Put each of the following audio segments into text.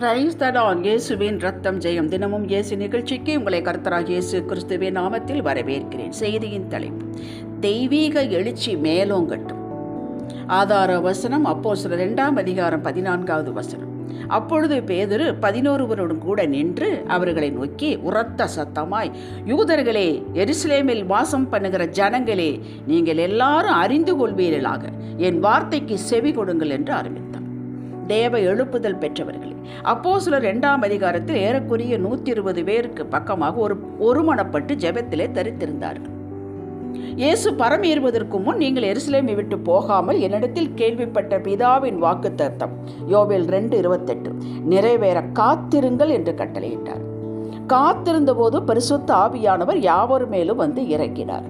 Price தடான் இயேசுவின் ரத்தம் ஜெயம். தினமும் இயேசு நிகழ்ச்சிக்கு உங்களை கர்த்தராக இயேசு கிறிஸ்துவின் நாமத்தில் வரவேற்கிறேன். செய்தியின் தலைப்பு தெய்வீக எழுச்சி மேலோங்கட்டும். ஆதார வசனம் அப்போ சில ரெண்டாம் அதிகாரம் பதினான்காவது வசனம். அப்பொழுது பேதுரு பதினோருவருடன் கூட நின்று அவர்களை நோக்கி உரத்த சத்தமாய் யூதர்களே எருசலேமில் வாசம் பண்ணுகிற ஜனங்களே நீங்கள் எல்லாரும் அறிந்து கொள்வீர்களாக. என் வார்த்தைக்கு செவி கொடுங்கள் என்று ஆரம்பித்தார் தேவ எழுப்புதல் பெற்றவர்களே. அப்போ சிலர் இரண்டாம் அதிகாரத்தில் ஏறக்குறைய நூற்றி இருபது பேருக்கு பக்கமாக ஒரு ஒருமனப்பட்டு ஜெபத்திலே தரித்திருந்தார்கள் இயேசு பரமேறுவதற்கு முன் நீங்கள் எருசலேமை விட்டு போகாமல் என்னிடத்தில் கேள்விப்பட்ட பிதாவின் வாக்கு தத்தம் யோவேல் ரெண்டு இருபத்தெட்டு நிறைவேற காத்திருங்கள் என்று கட்டளையிட்டார். காத்திருந்த போது பரிசுத்த ஆவியானவர் யாவர் மேலும் வந்து இறங்கினார்.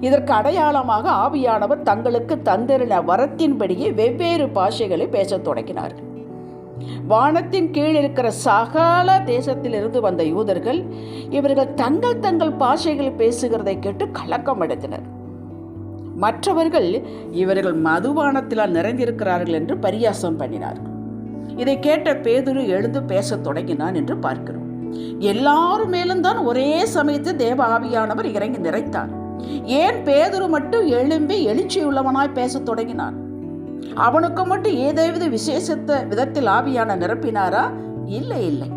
இதற்கு அடையாளமாக ஆவியானவர் தங்களுக்கு தந்திருந்த வரத்தின்படியே வெவ்வேறு பாஷைகளை பேசத் தொடங்கினார்கள் வானத்தின் கீழ் இருக்கிற சகல தேசத்திலிருந்து வந்த யூதர்கள் இவர்கள் தங்கள் தங்கள் பாஷைகள் பேசுகிறதை கேட்டு கலக்கம் அடைந்தனர். மற்றவர்கள் இவர்கள் மதுபானத்தினால் நிறைந்திருக்கிறார்கள் என்று பரியாசம் பண்ணினார்கள் இதை கேட்ட பேதுரு எழுந்து பேசத் தொடங்கினான் என்று பார்க்கிறோம். எல்லாரும் மேலும் தான் ஒரே சமயத்தில் தேவ ஆவியானவர் இறங்கி நிறைத்தார். ஏன் பேதுரு மட்டும் எழும்பி எழுச்சியுள்ளவனாய் பேசத் தொடங்கினான்? அவனுக்கு மட்டும் ஏதாவது விசேஷத்த விதத்தில் ஆவியான நிரப்பினாரா? இல்லை இல்லை.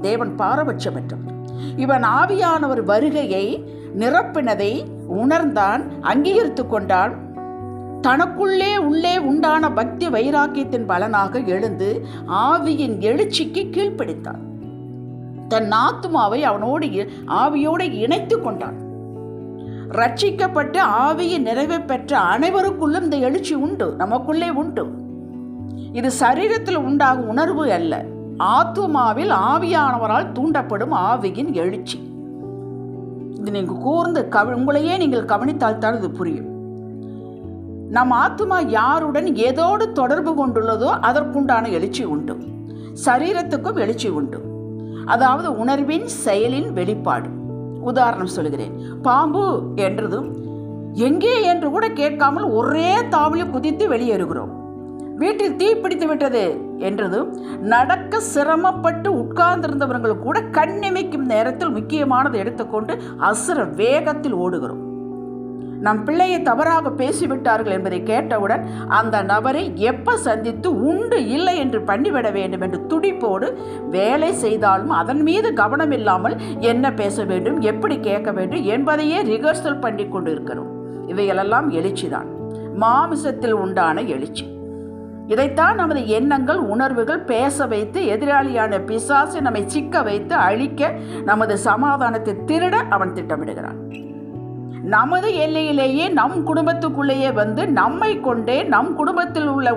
தேவன் பாரபட்சமற்றவர் இவன் ஆவியானவர் வருகையை நிரப்பினதை உணர்ந்தான் அங்கீகரித்து கொண்டான். தனக்குள்ளே உள்ளே உண்டான பக்தி வைராக்கியத்தின் பலனாக எழுந்து ஆவியின் எழுச்சிக்கு கீழ்ப்பிடித்தான். தன் ஆத்துமாவை அவனோடு ஆவியோடு இணைத்து கொண்டான். ரட்சிக்கப்பட்டு ஆவியின் நிறைவை பெற்ற அனைவருக்குள்ளும் இந்த எழுச்சி உண்டு நமக்குள்ளே உண்டு. இது சரீரத்தில் உண்டாகும் உணர்வு அல்ல. ஆத்துமாவில் ஆவியானவரால் தூண்டப்படும் ஆவியின் எழுச்சி. இது நீங்கள் கூர்ந்து கவ உங்களையே நீங்கள் கவனித்தால் தான் இது புரியும். நம் ஆத்துமா யாருடன் ஏதோடு தொடர்பு கொண்டுள்ளதோ அதற்குண்டான எழுச்சி உண்டு. சரீரத்துக்கும் எழுச்சி உண்டு. அதாவது உணர்வின் செயலின் வெளிப்பாடு. உதாரணம் சொல்கிறேன் பாம்பு என்றதும் எங்கே என்று கூட கேட்காமல் ஒரே தாவலில் குதித்து வெளியேறுகிறோம். வீட்டில் தீ பிடித்து விட்டது என்றதும் நடக்க சிரமப்பட்டு உட்கார்ந்திருந்தவர்கள் கூட கண்ணிமைக்கும் நேரத்தில் முக்கியமானதை எடுத்துக்கொண்டு அசுர வேகத்தில் ஓடுகிறோம். நம் பிள்ளையை தவறாக பேசிவிட்டார்கள் என்பதை கேட்டவுடன் அந்த நபரை எப்போ சந்தித்து உண்டு இல்லை என்று பண்ணிவிட வேண்டும் என்று துடிப்போடு வேலை செய்தாலும் அதன் மீது கவனம் இல்லாமல் என்ன பேச வேண்டும் எப்படி கேட்க வேண்டும் என்பதையே ரிஹர்சல் பண்ணி கொண்டு இருக்கிறோம் இவைகளெல்லாம் எழுச்சிதான். மாமிசத்தில் உண்டான எழுச்சி. இதைத்தான் நமது எண்ணங்கள் உணர்வுகள் பேச வைத்து எதிராளியான பிசாசு நம்மை சிக்க வைத்து அழிக்க நமது சமாதானத்தை திருட அவன் திட்டமிடுகிறான். நமது எல்லையிலேயே நம் குடும்பத்துக்குள்ளேயே வந்து நம்மை கொண்டே நம் குடும்பத்தில் உள்ள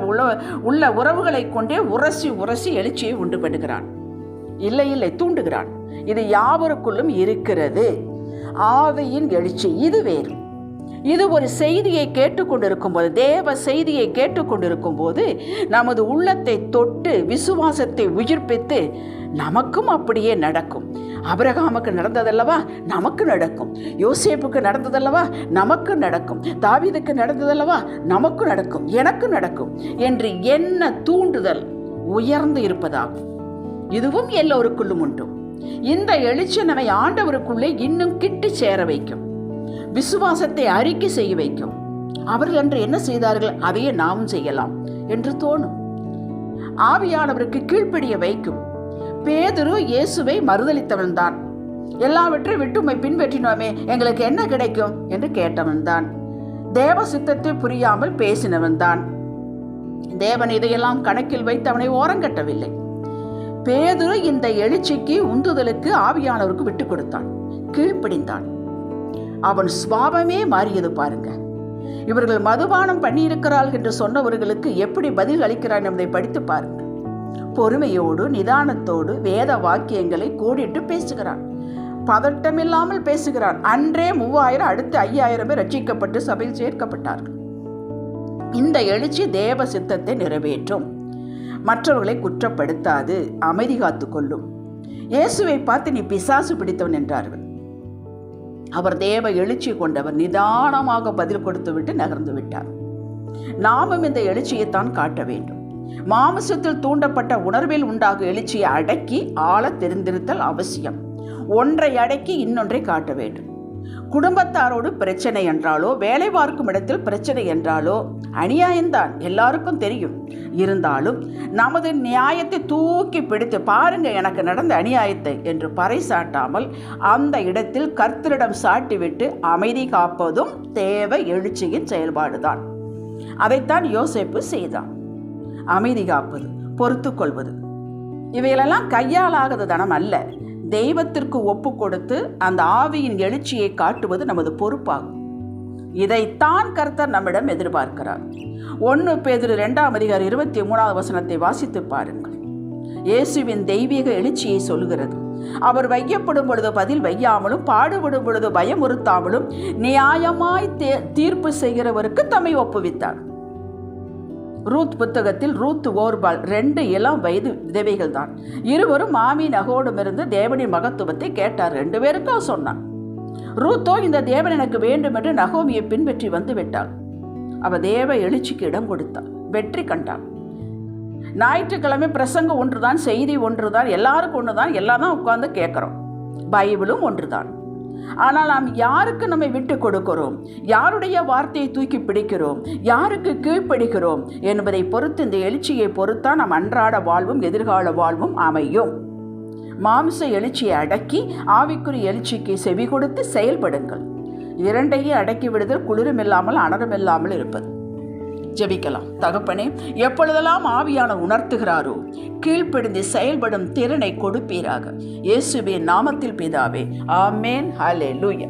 உள்ள உறவுகளை கொண்டே உரசி உரசி எழுச்சியை உண்டு பண்ணுகிறான். இல்லை இல்லை தூண்டுகிறான். இது யாவருக்குள்ளும் இருக்கிறது. ஆவியின் எழுச்சி இது வேறு. இது ஒரு செய்தியை கேட்டுக்கொண்டிருக்கும் போது தேவ செய்தியை கேட்டுக்கொண்டிருக்கும் போது நமது உள்ளத்தை தொட்டு விசுவாசத்தை உயிர்ப்பித்து நமக்கும் அப்படியே நடக்கும். அபிரகாமுக்கு நடந்ததல்லவா? நமக்கு நடக்கும். யோசேப்புக்கு நடந்ததல்லவா? நமக்கு நடக்கும். தாவிதுக்கு நடந்ததல்லவா? நமக்கு நடக்கும். எனக்கு நடக்கும் என்று என்ன தூண்டுதல் உயர்ந்து இருப்பதாகும் இதுவும் எல்லோருக்குள்ளும் உண்டு. இந்த எழுச்சி நம்மை ஆண்டவருக்குள்ளே இன்னும் கிட்டு சேர வைக்கும். விசுவாசத்தை அறிக்கை செய்ய வைக்கும். அவர்கள் என்று என்ன செய்தார்கள்? அதையே நாமும் செய்யலாம் என்று தோணும். ஆவியானவருக்கு கீழ்ப்படிய வைக்கும். பேதுரு இயேசுவை மறுதளித்தவன்தான் எல்லாவற்றையும் விட்டு உம்மை பின்பற்றினோமே எங்களுக்கு என்ன கிடைக்கும்? என்று கேட்டவன்தான். தேவ சித்தத்தை புரியாமல் பேசினவன்தான். தேவன் இதையெல்லாம் கணக்கில் வைத்து அவனை ஓரங்கட்டவில்லை. பேதுரு இந்த எழுச்சிக்கு உந்துதலுக்கு ஆவியானவருக்கு விட்டு கொடுத்தான். கீழ்ப்பிடிந்தான். அவன் சுவாபமே மாறியது பாருங்க. இவர்கள் மதுபானம் பண்ணியிருக்கிறார்கள் என்று சொன்னவர்களுக்கு எப்படி பதில் அளிக்கிறான் என்பதை படித்து பாருங்கள். பொறுமையோடு நிதானத்தோடு வேத வாக்கியங்களை கோடிட்டு பேசுகிறான். பதட்டமில்லாமல் பேசுகிறான். அன்றே மூவாயிரம் அடுத்து ஐயாயிரம் பேர் ரட்சிக்கப்பட்டு சபையில் சேர்க்கப்பட்டார்கள். இந்த எழுச்சி தேவ சித்தத்தை நிறைவேற்றும். மற்றவர்களை குற்றப்படுத்தாது அமைதி காத்து கொள்ளும். இயேசுவை பார்த்து நீ பிசாசு பிடித்தவன் என்றார்கள். அவர் தேவ எழுச்சி கொண்டவர் நிதானமாக பதில் கொடுத்து விட்டு நகர்ந்து விட்டார். நாமும் இந்த எழுச்சியைத்தான் காட்ட வேண்டும். மாமிசத்தில் தூண்டப்பட்ட உணர்வில் உண்டாகும் எழுச்சியை அடக்கி ஆள தெரிந்திருத்தல் அவசியம். ஒன்றை அடக்கி இன்னொன்றை காட்ட வேண்டும். குடும்பத்தாரோடு பிரச்சனை என்றாலோ வேலை பார்க்கும் இடத்தில் பிரச்சனை என்றாலோ அநியாயம்தான் எல்லாருக்கும் தெரியும். இருந்தாலும் நமது நியாயத்தை தூக்கி பிடித்து பாருங்க எனக்கு நடந்த அநியாயத்தை என்று பறைசாட்டாமல் அந்த இடத்தில் கர்த்தரிடம் சாட்டிவிட்டு அமைதி காப்பதும் தேவை எழுச்சியின் செயல்பாடுதான். அதைத்தான் யோசிப்பு செய்தான். அமைதி காப்பது பொறுத்து கொள்வது. இவைகளெல்லாம் கையாலாகது தனம் அல்ல. தெய்வத்திற்கு ஒப்பு கொடுத்து அந்த ஆவியின் எழுச்சியை காட்டுவது நமது பொறுப்பாகும். இதைத்தான் கர்த்தர் நம்மிடம் எதிர்பார்க்கிறார். ஒன்று பேதிரு ரெண்டாம் அதிகார் இருபத்தி மூணாவது வசனத்தை வாசித்து பாருங்கள். இயேசுவின் தெய்வீக எழுச்சியை சொல்கிறது அவர் வையப்படும் பொழுது பதில் வையாமலும் பாடுபடும் பொழுது பயமுறுத்தாமலும் நியாயமாய் தீர்ப்பு செய்கிறவருக்கு தம்மை ஒப்புவித்தார். ரூத் புத்தகத்தில் ரூத் ஓர்பால் ரெண்டு இளம் வயது விதவைகள் தான் இருவரும் மாமி நகோடுமிருந்து தேவனின் மகத்துவத்தை கேட்டார். ரெண்டு பேருக்கும் சொன்னான். ரூத்தோ இந்த தேவன் எனக்கு வேண்டும் என்று நகோமியை பின்பற்றி வந்து விட்டாள் அவ தேவ எழுச்சிக்கு இடம் கொடுத்தாள். வெற்றி கண்டாள். ஞாயிற்றுக்கிழமை பிரசங்கம் ஒன்றுதான் செய்தி ஒன்றுதான் எல்லாருக்கும் ஒன்றுதான் எல்லாம் தான் உட்கார்ந்து கேட்குறோம். பைபிளும் ஒன்றுதான். ஆனால் நாம் யாருக்கு நம்மை விட்டு கொடுக்கிறோம்? யாருடைய வார்த்தையை தூக்கி பிடிக்கிறோம்? யாருக்கு கீழ்ப்படுகிறோம்? என்பதை பொறுத்து இந்த எழுச்சியை பொறுத்தான் நம் அன்றாட வாழ்வும் எதிர்கால வாழ்வும் அமையும். மாம்ச எழுச்சியை அடக்கி ஆவிக்குறி எழுச்சிக்கு செவி கொடுத்து செயல்படுங்கள். இரண்டையும் அடக்கி விடுதல் குளிரும் அனரும் இல்லாமல் இருப்பது. ஜெபிக்கலாம். தகப்பனே எப்பொழுதெல்லாம் ஆவியான உணர்த்துகிறாரோ கீழ்ப்பிடிந்து செயல்படும் திறனை கொடுப்பீராக. இயேசுவின் நாமத்தில் பிதாவே ஆமேன். ஹலே லூயா